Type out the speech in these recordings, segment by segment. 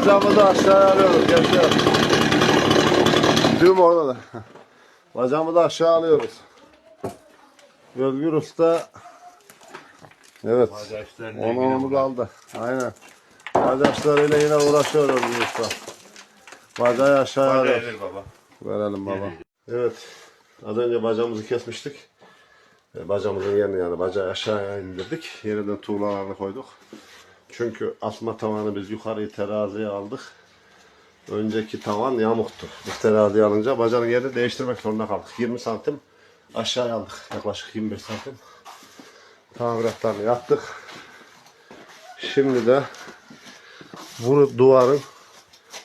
Bacağımızı aşağıya alıyoruz gençler. Düğüm orada da. Bacağımızı aşağı alıyoruz. Özgür Usta. Evet. Onu onu aldı. Aynen. Bacaklarıyla yine uğraşıyor Özgür Usta. Bacağı aşağıya Bacağı alıyoruz. ver baba. Verelim baba. Evet. Az önce bacağımızı kesmiştik. E, Bacağımızın yerini yani bacağı aşağıya indirdik. Yeniden tuğlalarını koyduk. Çünkü asma tavanı biz yukarıyı teraziye aldık. Önceki tavan yamuktu. Biz teraziye alınca bacağın yerini değiştirmek zorunda kaldık. 20 santim aşağıya aldık. Yaklaşık 25 santim. Tamiratlarını yaptık. Şimdi de bu duvarın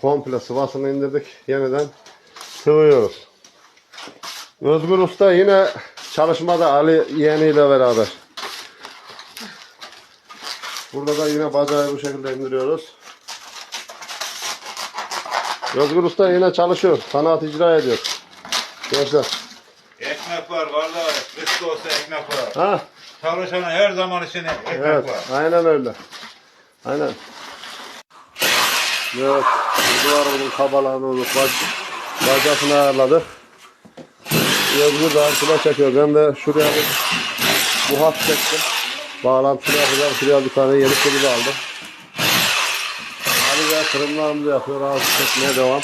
komple sıvasını indirdik. Yeniden sıvıyoruz. Özgür Usta yine çalışmada Ali yeğeniyle beraber. Burada da yine bacağı bu şekilde indiriyoruz. Özgür Usta yine çalışıyor. Sanat icra ediyor. Gençler. Ekmek var. Kış da olsa ekmek var. Ha? Çalışana her zaman için ekmek Evet. var. Aynen öyle. Aynen. Evet. Duvarımızın kabalarını unut. Bac bacasını ayarladık. Özgür de altına çekiyor. Ben de şuraya bir bu hat çektim. Bağlantısını yapacağım. Şuraya bir tane yeni kırmızı aldım. Ali de kırımlarımızı yapıyor. Ağzı çekmeye devam.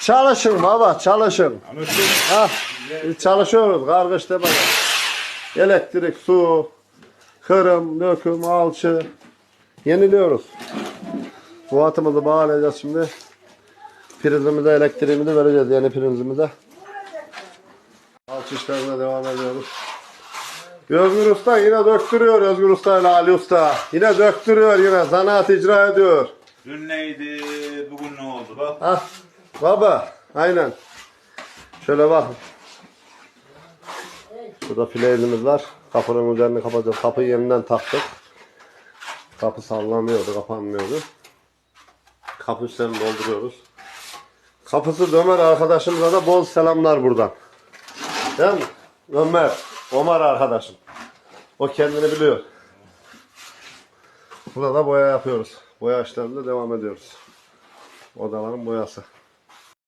Çalışın baba çalışın. Ha, biz çalışıyoruz. Kargış demeden. Elektrik, su, kırım, döküm, alçı. Yeniliyoruz. Bu atımızı bağlayacağız şimdi. Prizimize elektriğimizi vereceğiz yeni prizimize. Alçı işlerine devam ediyoruz. Özgür Usta yine döktürüyor Özgür Usta ile Ali Usta. Yine döktürüyor yine zanaat icra ediyor. Dün neydi? Bugün ne oldu? Bak. Ha, baba, aynen. Şöyle bak. Burada filelimiz var. Kapının üzerini kapatacağız. Kapıyı yeniden taktık. Kapı sallanıyordu, kapanmıyordu. Kapı üstlerini dolduruyoruz. Kapısı Ömer arkadaşımıza da bol selamlar buradan. Değil mi? Ömer, Ömer arkadaşım. O kendini biliyor. Burada da boya yapıyoruz. Boya işlerinde devam ediyoruz. Odaların boyası.